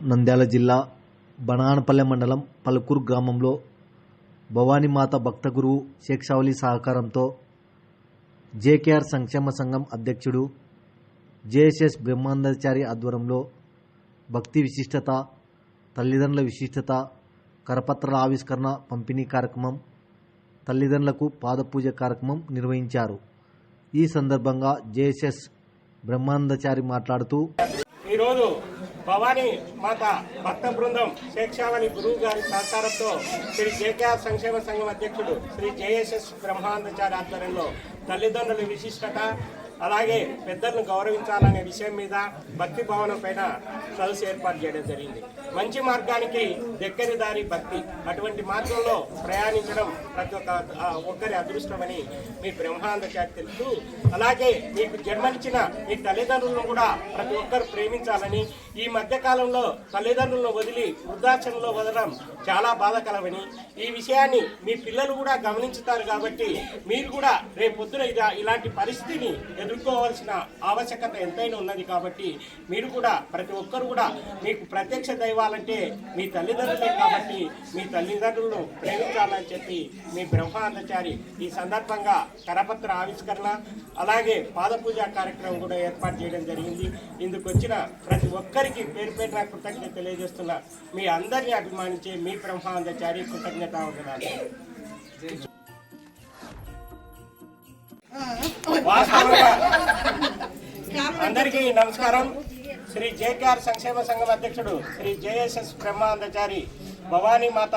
నంద్యాల జిల్లా బనానపల్లె మండలం పలుకూరు గ్రామంలో భవానీమాత భక్త గురువు శేక్షావళి సహకారంతో జేకేఆర్ సంక్షేమ సంఘం అధ్యక్షుడు జేఎస్ఎస్ బ్రహ్మాందాచారి ఆధ్వర్యంలో భక్తి విశిష్టత తల్లిదండ్రుల విశిష్టత కరపత్రాల ఆవిష్కరణ పంపిణీ కార్యక్రమం తల్లిదండ్రులకు పాదపూజ కార్యక్రమం నిర్వహించారు. ఈ సందర్భంగా జేఎస్ఎస్ బ్రహ్మాందాచారి మాట్లాడుతూ ఈరోజు భవానీ మాత భక్త బృందం శేక్షావళి గురువు గారి సహకారంతో శ్రీ జేకేఆర్ సంక్షేమ సంఘం అధ్యక్షుడు శ్రీ జేఎస్ఎస్ బ్రహ్మానందచారి ఆధ్వర్యంలో తల్లిదండ్రుల విశిష్టత అలాగే పెద్దలను గౌరవించాలనే విషయం మీద భక్తి భవనం పైన సదస్సు ఏర్పాటు చేయడం జరిగింది. మంచి మార్గానికి దగ్గరి దారి భక్తి. అటువంటి మార్గంలో ప్రయాణించడం ప్రతి ఒక్క ఒక్కరి అదృష్టమని మీ బ్రహ్మాండచారి తెలుసు అలాగే మీకు జన్మనిచ్చిన మీ తల్లిదండ్రులను కూడా ప్రతి ఒక్కరు ప్రేమించాలని ఈ మధ్యకాలంలో తల్లిదండ్రులను వదిలి వృద్ధాశ్రమంలో వదలడం చాలా బాధకరమని ఈ విషయాన్ని మీ పిల్లలు కూడా గమనించుతారు కాబట్టి మీరు కూడా రేపొద్దున ఇలాంటి పరిస్థితిని ఎదుర్కోవాల్సిన ఆవశ్యకత ఎంతైనా ఉన్నది కాబట్టి మీరు కూడా ప్రతి ఒక్కరు కూడా మీకు ప్రత్యక్ష దైవాలంటే మీ తల్లిదండ్రులే కాబట్టి మీ తల్లిదండ్రులను ప్రేమించాలని చెప్పి మీ బ్రహ్మానందచారి ఈ సందర్భంగా కరపత్ర ఆవిష్కరణ అలాగే పాదపూజ కార్యక్రమం కూడా ఏర్పాటు చేయడం జరిగింది. ఇందుకు వచ్చిన ప్రతి ఒక్కరికి పేరు పేరున కృతజ్ఞత తెలియజేస్తున్న. మీ అందరినీ అభిమానించే మీ బ్రహ్మానందచారి కృతజ్ఞత అందరికీ నమస్కారం. శ్రీ జేకేఆర్ సంక్షేమ సంఘం అధ్యక్షుడు శ్రీ జేఎస్ఎస్ బ్రహ్మానందచారి భవానీ మాత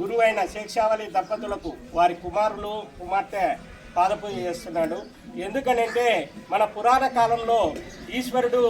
గురువైన శేక్షావళి దంపతులకు వారి కుమారులు కుమార్తె పాదపూజ చేస్తున్నాడు. ఎందుకనంటే మన పురాణ కాలంలో ఈశ్వరుడు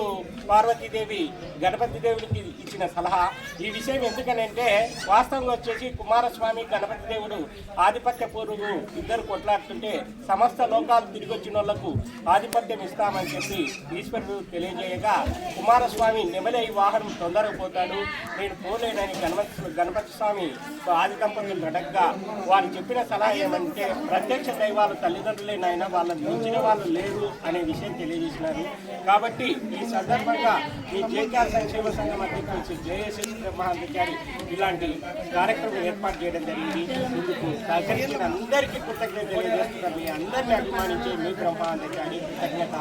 పార్వతీదేవి గణపతి దేవుడికి ఇచ్చిన సలహా. ఈ విషయం ఎందుకనంటే వాస్తవంగా వచ్చేసి కుమారస్వామి గణపతి దేవుడు ఆధిపత్య పూర్వులు ఇద్దరు కొట్లాడుతుంటే సమస్త లోకాలు తిరిగి వచ్చిన వాళ్ళకు ఆధిపత్యం ఇస్తామని చెప్పి ఈశ్వరుడు తెలియజేయగా కుమారస్వామి నెమలే ఈ వాహనం తొందరగా పోతాడు. నేను పోలేనని గణపతి గణపతి స్వామి ఆది దంపతులు అడగ్గా వారు చెప్పిన సలహా ఏమంటే ప్రత్యక్ష దైవాలు తల్లిదండ్రులే నాయన వాళ్ళని మించిన వాళ్ళు లేరు అనే విషయం తెలియజేసినారు. కాబట్టి ఈ సందర్భంగా ఈ జేకేఆర్ సంక్షేమ సంఘం అధ్యక్షుడు శ్రీ జయశ్రీ బ్రహ్మాధికారి ఇలాంటి కార్యక్రమం ఏర్పాటు చేయడం జరిగింది. ఇందుకు సహకరించిన అందరికీ కృతజ్ఞత తెలియజేస్తున్నారు మీ అందరినీ అభిమానించి మీ బ్రహ్మాధికారి కృతజ్ఞత